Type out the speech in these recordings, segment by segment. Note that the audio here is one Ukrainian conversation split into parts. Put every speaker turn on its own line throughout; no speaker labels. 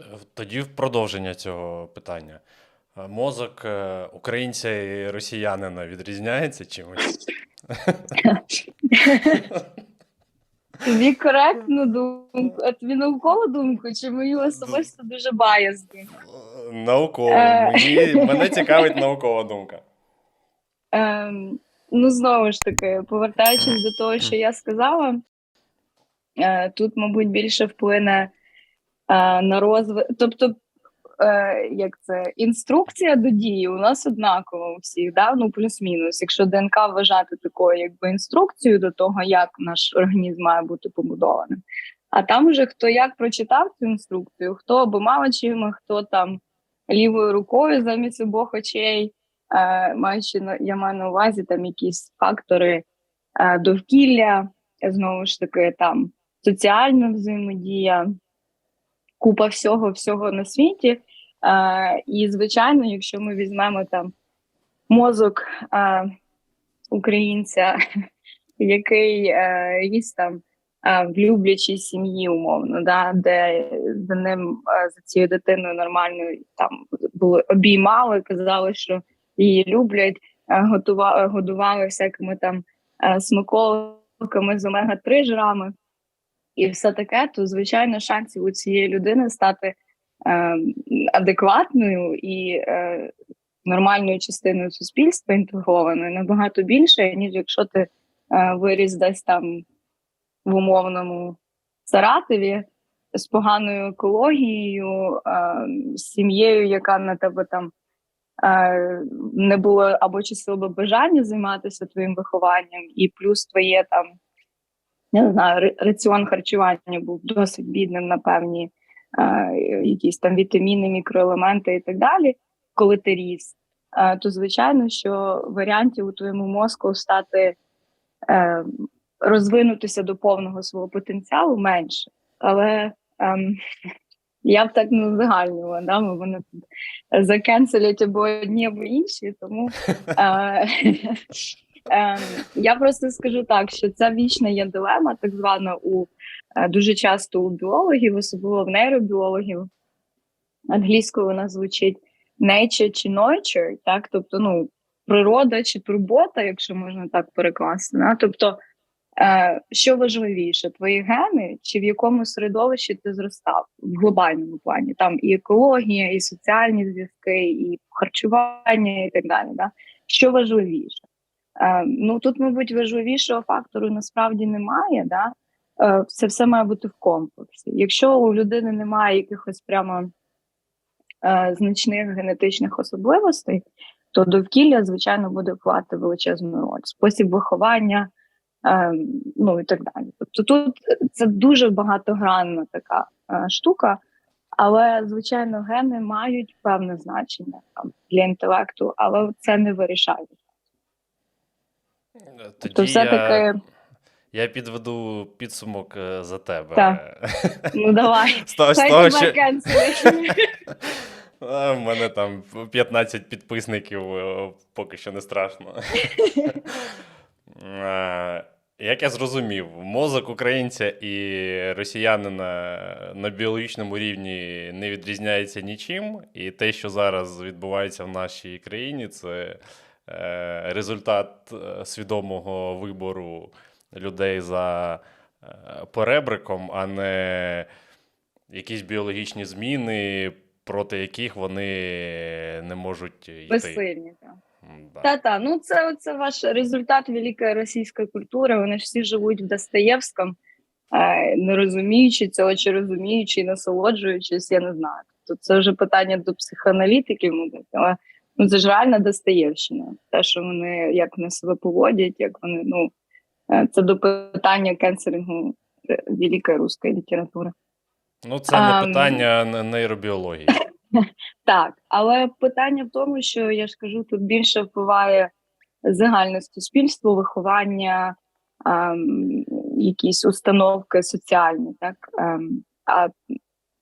Е, Тоді в продовження цього питання. Е, Мозок е, українця і росіянина відрізняється чимось?
Тобі коректну думку, а тобі наукову думку, чи мою особисто дуже баязну?
Мені, мене цікавить наукова думка.
Ем, ну, знову ж таки, повертаючись до того, що я сказала, тут, мабуть, більше вплине на розвиток. Тобто, е, як це, інструкція до дії у нас однакова у всіх, да? ну, плюс-мінус. Якщо ДНК вважати такою, якби інструкцією до того, як наш організм має бути побудованим. А там уже хто як прочитав цю інструкцію, хто обома очима, хто там лівою рукою замість обох очей е, маючи я маю на увазі там якісь фактори е, довкілля, знову ж таки, там соціальна взаємодія, купа всього всього на світі. Е, і, звичайно, якщо ми візьмемо там мозок е, українця, який е, ріс там е, в люблячій сім'ї, умовно, да, де за ним е, за цією дитиною нормально там були обіймали, казали, що її люблять, е, готува, годували всякими там е, смаколиками з омега-3 жирами і все таке, то звичайно шансів у цієї людини стати е, адекватною і е, нормальною частиною суспільства інтегрованою набагато більше, ніж якщо ти е, виріс десь там в умовному Саратові з поганою екологією, е, з сім'єю, яка на тебе там е, не було або часу, або бажання займатися твоїм вихованням, і плюс твоє там не знаю, раціон харчування був досить бідним на певні е, якісь там вітаміни, мікроелементи і так далі, коли ти ріс, е, то звичайно, що варіантів у твоєму мозку стати е, розвинутися до повного свого потенціалу менше. Але ем, я б так не узагальнювала, да? вони закенселять або одні, або інші, тому е, я просто скажу так, що ця вічна є дилема, так звана у е, дуже часто у біологів, особливо в нейробіологів. Англійською вона звучить nature чи nurture, так, тобто, ну, природа чи турбота, якщо можна так перекласти. Да? Тобто, е, що важливіше, твої гени, чи в якому середовищі ти зростав в глобальному плані? Там і екологія, і соціальні зв'язки, і харчування, і так далі. Да? Що важливіше? Е, ну тут, мабуть, важливішого фактору насправді немає. Да? Е, це все має бути в комплексі. Якщо у людини немає якихось прямо е, значних генетичних особливостей, то довкілля, звичайно, буде вкладати величезну роль. Спосіб виховання, ну і так далі. Тобто тут це дуже багатогранна така штука, але, звичайно, гени мають певне значення там, для інтелекту, але це не вирішає.
Тоді
Тобто, все-таки,
я, я підведу підсумок е, за тебе.
Так. ну давай,
З того, з того, що... в мене там 15 підписників, е, поки що не страшно. Е, Як я зрозумів, мозок українця і росіянина на біологічному рівні не відрізняється нічим, і те, що зараз відбувається в нашій країні, це е, результат е, свідомого вибору людей за е, перебриком, а не якісь біологічні зміни, проти яких вони не можуть йти.
Безсильні. так.
Да.
Та-та, ну це, це ваш результат великої російської культури. Вони ж всі живуть в Достоєвському, е, не розуміючи цього, чи розуміючи і насолоджуючись, я не знаю. Тобто це вже питання до психоаналітиків, мабуть, але ну, це ж реальна Достоєвщина. Те, що вони, як вони себе поводять, як вони, ну, е, це до питання кенселінгу е, великої руської літератури.
Ну, це не
Ам.
питання нейробіології.
Так, але питання в тому, що я ж кажу, тут більше впливає загальне суспільство, виховання, ем, якісь установки соціальні, так ем, а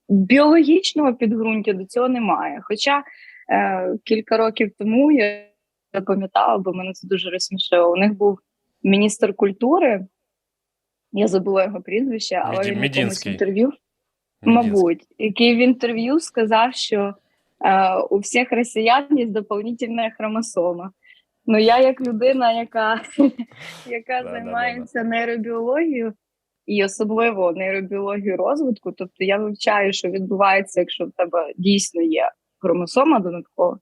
біологічного підґрунтя до цього немає. Хоча кілька років тому я пам'ятала, бо мене це дуже розсмішило. У них був міністр культури, я забула його прізвище, але
Меді-
він в якомусь інтерв'ю. мабуть, який в інтерв'ю сказав, що е, у всіх росіян є доповнительна хромосома. Ну, я як людина, яка, яка займається нейробіологією і особливо нейробіологією розвитку, тобто я вивчаю, що відбувається, якщо в тебе дійсно є хромосома додаткова.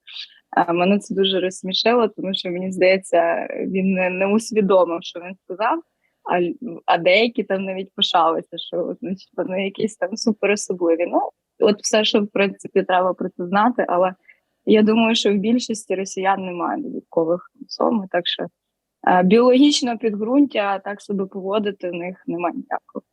Мене це дуже розсмішило, тому що мені здається, він не, не усвідомив, що він сказав. А, а деякі там навіть пишалися, що значить, вони якісь там суперособливі. Ну, от все, що в принципі треба про це знати, але я думаю, що в більшості росіян немає додаткових хромосом, так що е, біологічного підґрунтя так себе поводити в них немає ніякого.